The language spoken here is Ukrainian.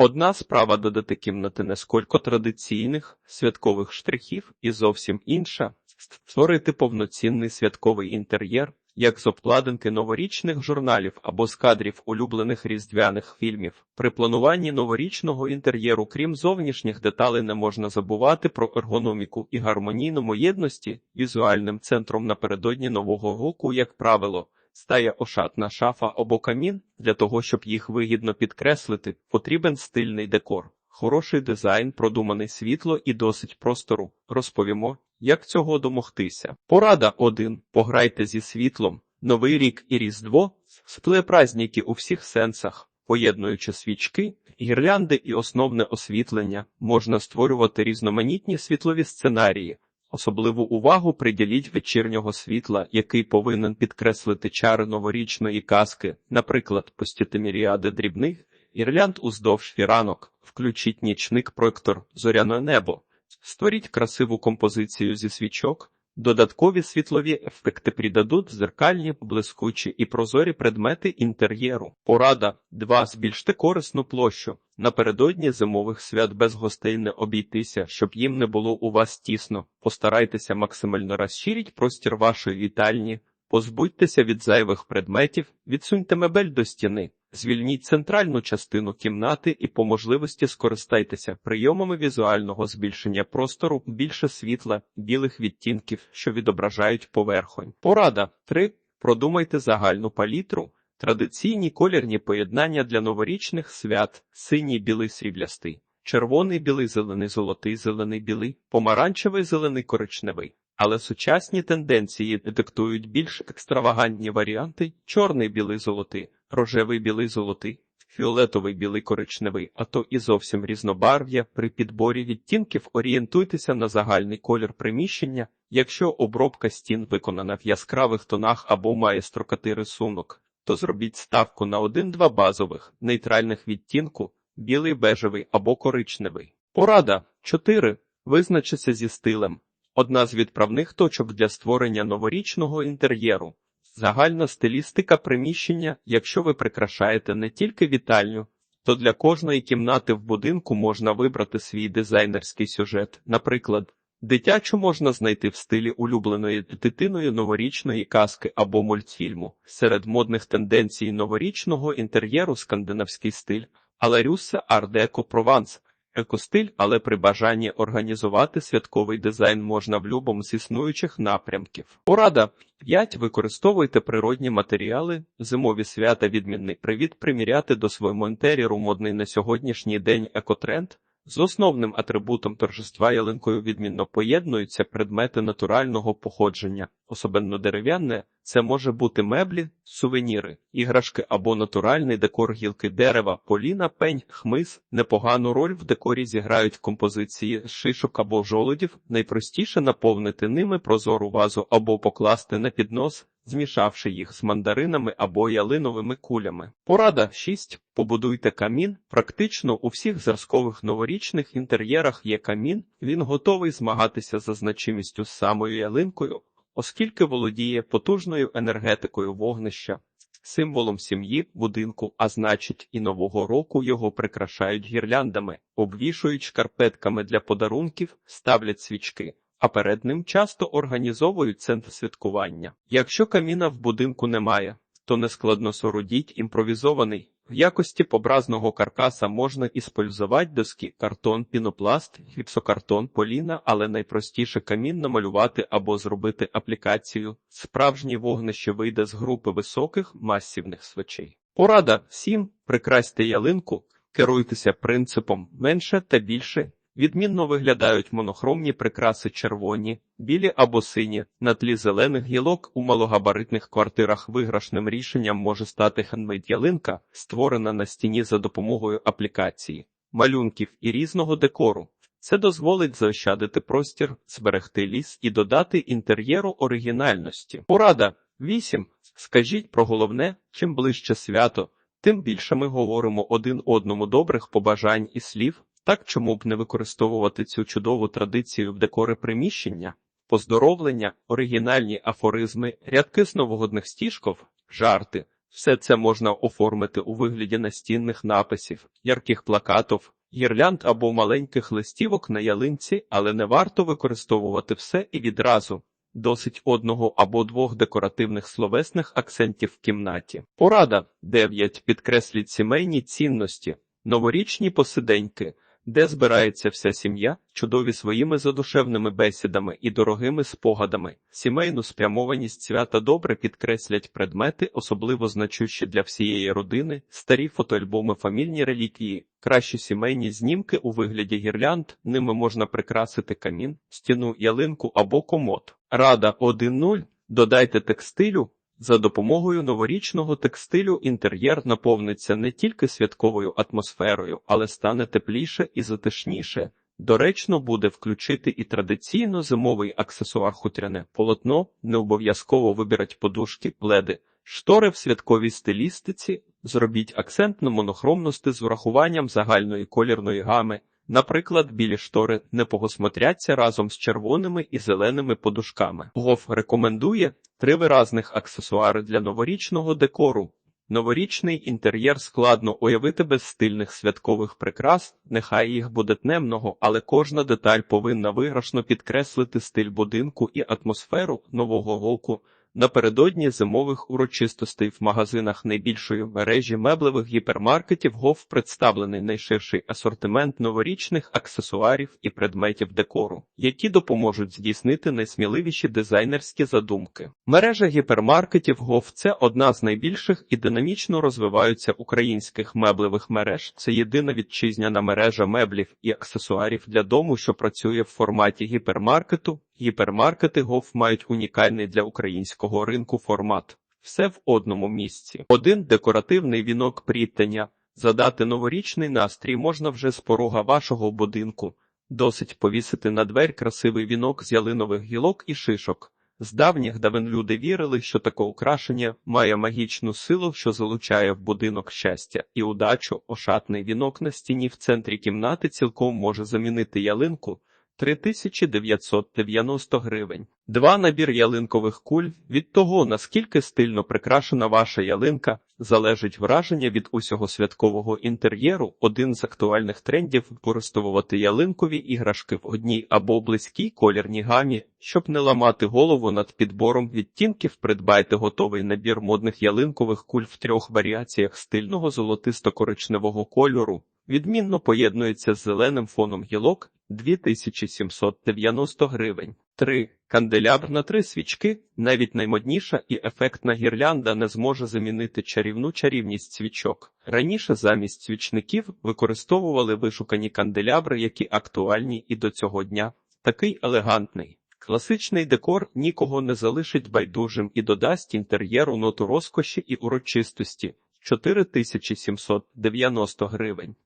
Одна справа додати кімнати несколько традиційних святкових штрихів, і зовсім інша створити повноцінний святковий інтер'єр, як з обкладинки новорічних журналів або з кадрів улюблених різдвяних фільмів. При плануванні новорічного інтер'єру, крім зовнішніх деталей, не можна забувати про ергономіку і гармонійному єдності візуальним центром напередодні нового року, як правило. Стає ошатна шафа або камін для того, щоб їх вигідно підкреслити, потрібен стильний декор, хороший дизайн, продуманий світло і досить простору. Розповімо, як цього домогтися. Порада 1. Пограйте зі світлом. Новий рік і Різдво спле праздники у всіх сенсах, поєднуючи свічки, гірлянди і основне освітлення, можна створювати різноманітні світлові сценарії. Особливу увагу приділіть вечірнього світла, який повинен підкреслити чари новорічної казки, наприклад, постіти міріади дрібних, ірлянд уздовж фіранок, включіть нічник проектор зоряне небо, створіть красиву композицію зі свічок, додаткові світлові ефекти придадуть зеркальні, блискучі і прозорі предмети інтер'єру. Порада 2. Збільште корисну площу. Напередодні зимових свят без гостей не обійтися, щоб їм не було у вас тісно. Постарайтеся максимально розширіть простір вашої вітальні, позбудьтеся від зайвих предметів, відсуньте мебель до стіни, звільніть центральну частину кімнати і по можливості скористайтеся прийомами візуального збільшення простору, більше світла, білих відтінків, що відображають поверхонь. Порада 3. Продумайте загальну палітру. Традиційні колірні поєднання для новорічних свят: синій білий сріблястий, червоний білий зелений золотий зелений білий, помаранчевий зелений коричневий. Але сучасні тенденції диктують більш екстравагантні варіанти: чорний білий золотий, рожевий білий золотий, фіолетовий білий коричневий, а то і зовсім різнобарв'я. При підборі відтінків орієнтуйтеся на загальний колір приміщення, якщо обробка стін виконана в яскравих тонах або має строкатий рисунок то зробіть ставку на один-два базових нейтральних відтінку білий, бежевий або коричневий. Порада 4. Визначиться зі стилем. Одна з відправних точок для створення новорічного інтер'єру. Загальна стилістика приміщення, якщо ви прикрашаєте не тільки вітальню, то для кожної кімнати в будинку можна вибрати свій дизайнерський сюжет, наприклад, Дитячу можна знайти в стилі улюбленої дитиною новорічної казки або мультфільму. Серед модних тенденцій новорічного інтер'єру скандинавський стиль, але рюссе ардеко прованс, екостиль, але при бажанні організувати святковий дизайн можна в любому з існуючих напрямків. Порада 5. Використовуйте природні матеріали, зимові свята відмінний привіт приміряти до свого інтер'єру модний на сьогоднішній день екотренд. З основним атрибутом торжества ялинкою відмінно поєднуються предмети натурального походження, особенно дерев'яне, це може бути меблі, сувеніри, іграшки або натуральний декор гілки дерева, поліна, пень, хмиз. Непогану роль в декорі зіграють композиції шишок або жолудів, найпростіше наповнити ними прозору вазу або покласти на піднос, змішавши їх з мандаринами або ялиновими кулями. Порада 6. Побудуйте камін. Практично у всіх зразкових новорічних інтер'єрах є камін, він готовий змагатися за значимістю з самою ялинкою оскільки володіє потужною енергетикою вогнища, символом сім'ї, будинку, а значить, і нового року його прикрашають гірляндами, обвішують шкарпетками для подарунків, ставлять свічки. А перед ним часто організовують центр святкування. Якщо каміна в будинку немає, то нескладно сорудіть імпровізований в якості побразного каркаса можна іспользувати доски, картон, пінопласт, гіпсокартон, поліна, але найпростіше камін намалювати або зробити аплікацію. Справжнє вогнище вийде з групи високих масивних свечей. Порада 7. Прикрасьте ялинку, керуйтеся принципом менше та більше. Відмінно виглядають монохромні прикраси червоні, білі або сині, на тлі зелених гілок у малогабаритних квартирах виграшним рішенням може стати хендмейд ялинка, створена на стіні за допомогою аплікації, малюнків і різного декору. Це дозволить заощадити простір, зберегти ліс і додати інтер'єру оригінальності. Порада 8. Скажіть про головне, чим ближче свято, тим більше ми говоримо один одному добрих побажань і слів. Так чому б не використовувати цю чудову традицію в декори приміщення, поздоровлення, оригінальні афоризми, рядки з новогодних стіжков, жарти, Все це можна оформити у вигляді настінних написів, ярких плакатів, гірлянд або маленьких листівок на ялинці, але не варто використовувати все і відразу. Досить одного або двох декоративних словесних акцентів в кімнаті. Порада 9. Підкресліть сімейні цінності, новорічні посиденьки, де збирається вся сім'я, чудові своїми задушевними бесідами і дорогими спогадами. Сімейну спрямованість свята добре підкреслять предмети, особливо значущі для всієї родини, старі фотоальбоми, фамільні реліквії, кращі сімейні знімки у вигляді гірлянд, ними можна прикрасити камін, стіну, ялинку або комод. Рада 1.0. Додайте текстилю. За допомогою новорічного текстилю інтер'єр наповниться не тільки святковою атмосферою, але стане тепліше і затишніше. Доречно буде включити і традиційно зимовий аксесуар хутряне полотно, не обов'язково вибирать подушки, пледи, штори в святковій стилістиці, зробіть акцент на монохромності з врахуванням загальної колірної гами. Наприклад, білі штори непого смотряться разом з червоними і зеленими подушками. Гоф рекомендує три виразних аксесуари для новорічного декору. Новорічний інтер'єр складно уявити без стильних святкових прикрас, нехай їх буде темного, але кожна деталь повинна виграшно підкреслити стиль будинку і атмосферу нового року. Напередодні зимових урочистостей в магазинах найбільшої мережі меблевих гіпермаркетів ГОВ представлений найширший асортимент новорічних аксесуарів і предметів декору, які допоможуть здійснити найсміливіші дизайнерські задумки. Мережа гіпермаркетів ГОВ це одна з найбільших і динамічно розвиваються українських меблевих мереж. Це єдина вітчизняна мережа меблів і аксесуарів для дому, що працює в форматі гіпермаркету. Гіпермаркети ГОВ мають унікальний для українського ринку формат. Все в одному місці. Один декоративний вінок пріттення. Задати новорічний настрій можна вже з порога вашого будинку. Досить повісити на двері красивий вінок з ялинових гілок і шишок. З давніх давен люди вірили, що таке украшення має магічну силу, що залучає в будинок щастя і удачу. Ошатний вінок на стіні в центрі кімнати цілком може замінити ялинку. 3990 гривень. Два набір ялинкових куль. Від того, наскільки стильно прикрашена ваша ялинка, залежить враження від усього святкового інтер'єру. Один з актуальних трендів використовувати ялинкові іграшки в одній або близькій колірній гамі. Щоб не ламати голову над підбором відтінків, придбайте готовий набір модних ялинкових куль в трьох варіаціях стильного золотисто-коричневого кольору. Відмінно поєднується з зеленим фоном гілок 2790 гривень. 3. Канделябр на три свічки. Навіть наймодніша і ефектна гірлянда не зможе замінити чарівну чарівність свічок. Раніше замість свічників використовували вишукані канделябри, які актуальні і до цього дня. Такий елегантний. Класичний декор нікого не залишить байдужим і додасть інтер'єру ноту розкоші і урочистості 4790 гривень.